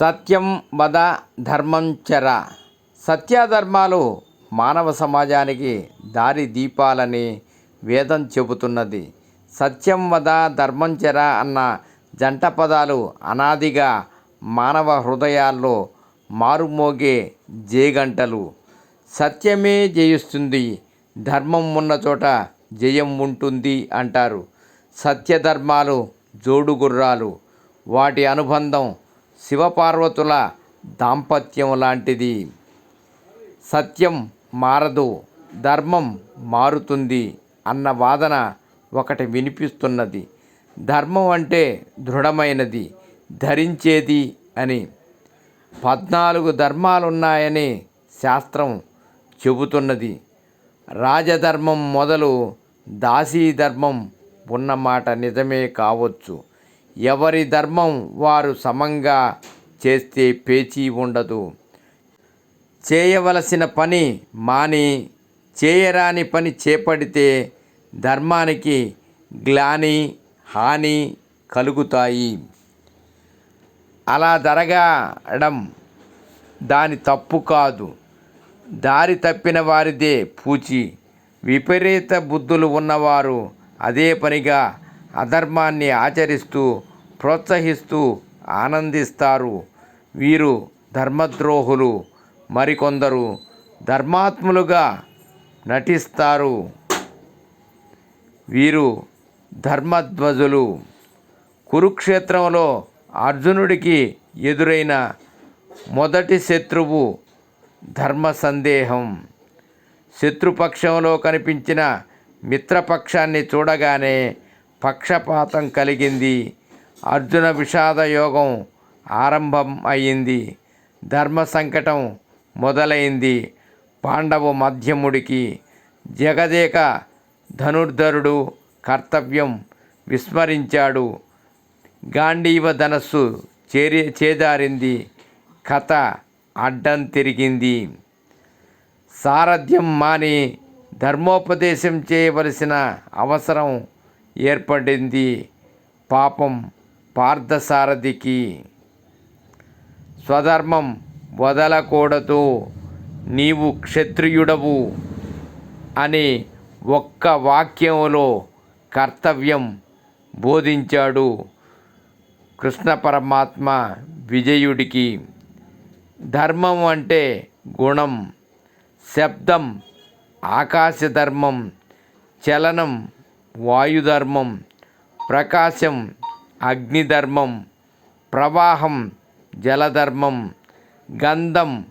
సత్యం వద ధర్మం చర. సత్యధర్మాలు మానవ సమాజానికి దారి దీపాలని వేదం చెబుతున్నది. సత్యం వద ధర్మం చర అన్న జంట పదాలు అనాదిగా మానవ హృదయాల్లో మారుమోగే జయగంటలు సత్యమే జయిస్తుంది ధర్మం ఉన్న చోట జయం ఉంటుంది అంటారు. సత్యధర్మాలు జోడుగుర్రాలు. వాటి అనుబంధం శివపార్వతుల దాంపత్యం లాంటిది. సత్యం మారదు ధర్మం మారుతుంది అన్న వాదన ఒకటి వినిపిస్తున్నది. ధర్మం అంటే దృఢమైనది ధరించేది అని. పద్నాలుగు ధర్మాలున్నాయని శాస్త్రం చెబుతున్నది. రాజధర్మం మొదలు దాసీ ధర్మం ఉన్నమాట నిజమే కావచ్చు. ఎవరి ధర్మం వారు సమంగా చేస్తే పేచీ ఉండదు. చేయవలసిన పని మాని చేయరాని పని చేపడితే ధర్మానికి గ్లాని హాని కలుగుతాయి. అలా జరగడం దాని తప్పు కాదు. దారి తప్పిన వారిదే పూచి. విపరీత బుద్ధులు ఉన్నవారు అదే పనిగా అధర్మాన్ని ఆచరిస్తూ ప్రోత్సహిస్తూ ఆనందిస్తారు. వీరు ధర్మద్రోహులు. మరికొందరు ధర్మాత్ములుగా నటిస్తారు. వీరు ధర్మధ్వజులు. కురుక్షేత్రంలో అర్జునుడికి ఎదురైన మొదటి శత్రువు ధర్మ సందేహం శత్రుపక్షంలో కనిపించిన మిత్రపక్షాన్ని చూడగానే పక్షపాతం కలిగింది. అర్జున విషాద యోగం ఆరంభం అయ్యింది. ధర్మ సంకటం మొదలైంది. పాండవ మధ్యముడికి జగదేక ధనుర్ధరుడు కర్తవ్యం విస్మరించాడు. గాంధీవ ధనస్సు చేరి చేదారింది. కథ అడ్డం తిరిగింది. సారథ్యం మాని ధర్మోపదేశం చేయవలసిన అవసరం ఏర్పడింది పాపం పార్థసారథికి. స్వధర్మం వదలకూడదు నీవు క్షత్రియుడవు అని ఒక్క వాక్యంలో కర్తవ్యం బోధించాడు కృష్ణ పరమాత్మ విజయుడికి. ధర్మం అంటే గుణం శబ్దం ఆకాశధర్మం చలనం వాయుధర్మం ప్రకాశం అగ్నిధర్మం ప్రవాహం జలధర్మం గంధం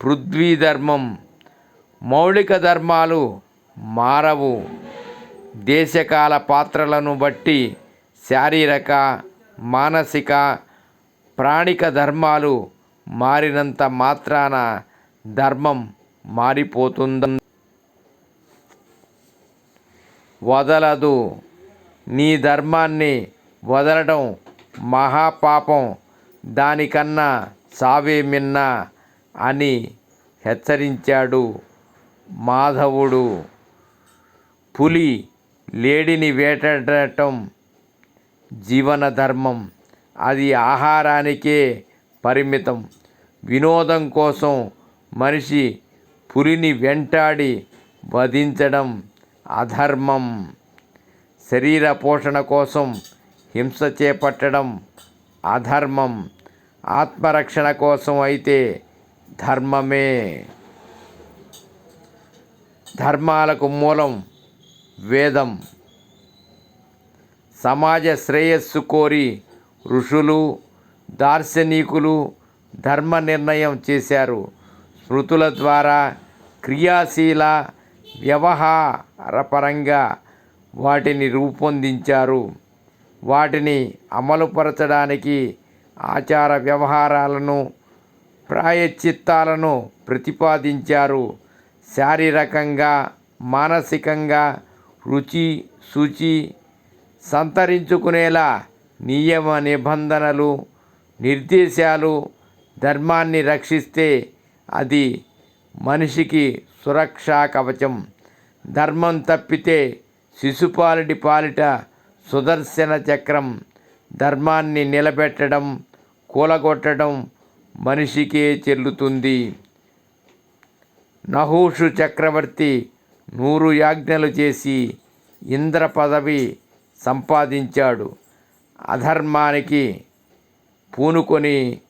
పృథ్వీధర్మం మౌలిక ధర్మాలు మారవు. దేశకాల పాత్రలను బట్టి శారీరక మానసిక ప్రాణిక ధర్మాలు మారినంత మాత్రాన ధర్మం మారిపోతుంది వదలదు. నీ ధర్మాన్ని వదలడం మహాపాపం. దానికన్నా సావే మిన్న అని హెచ్చరించాడు మాధవుడు. పులి లేడిని వేటాడటం జీవన ధర్మం. అది ఆహారానికే పరిమితం. వినోదం కోసం మనిషి పులిని వెంటాడి వధించడం అధర్మం. శరీర పోషణ కోసం హింస చేపట్టడం అధర్మం. ఆత్మరక్షణ కోసం అయితే ధర్మమే. ధర్మాలకు మూలం వేదం. సమాజ శ్రేయస్సు కోరి ఋషులు దార్శనికులు ధర్మ నిర్ణయం చేశారు. స్మృతుల ద్వారా క్రియాశీల వ్యవహారపరంగా వాటిని రూపొందించారు. వాటిని అమలుపరచడానికి ఆచార వ్యవహారాలను ప్రాయశ్చిత్తాలను ప్రతిపాదించారు. శారీరకంగా మానసికంగా రుచి శుచి సంతరించుకునేలా నియమ నిబంధనలు నిర్దేశాలు ధర్మాన్ని రక్షిస్తే అది మనిషికి సురక్షా కవచం ధర్మం తప్పితే శిశుపాలుడి పాలిట సుదర్శన చక్రం. ధర్మాన్ని నిలబెట్టడం కూలగొట్టడం మనిషికే చెల్లుతుంది. నహూషు చక్రవర్తి నూరు యాజ్ఞలు చేసి ఇంద్ర పదవి సంపాదించాడు. అధర్మానికి పూనుకొని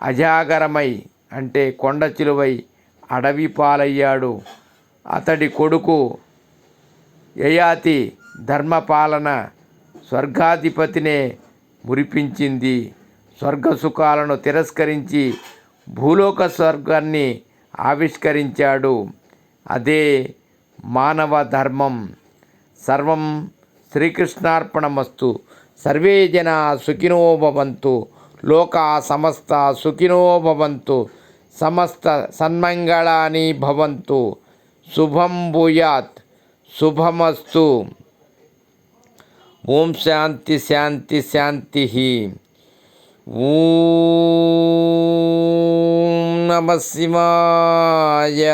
అజాగరమై అంటే కొండ చిలువై అడవి పాలయ్యాడు. అతడి కొడుకు యయాతి ధర్మపాలన స్వర్గాధిపతినే మురిపించింది. స్వర్గ సుఖాలను తిరస్కరించి భూలోక స్వర్గాన్ని ఆవిష్కరించాడు. అదే మానవ ధర్మం. సర్వం శ్రీకృష్ణార్పణమస్తు. సర్వే జనా సుఖినో భవంతు. లోకా సమస్త సుఖినో భవంతు. సమస్త సన్మంగళాని భవంతు. శుభం భూయాత్. శుభమస్తు. ఓం శాంతి శాంతి శాంతి ఓం నమ శివాయ.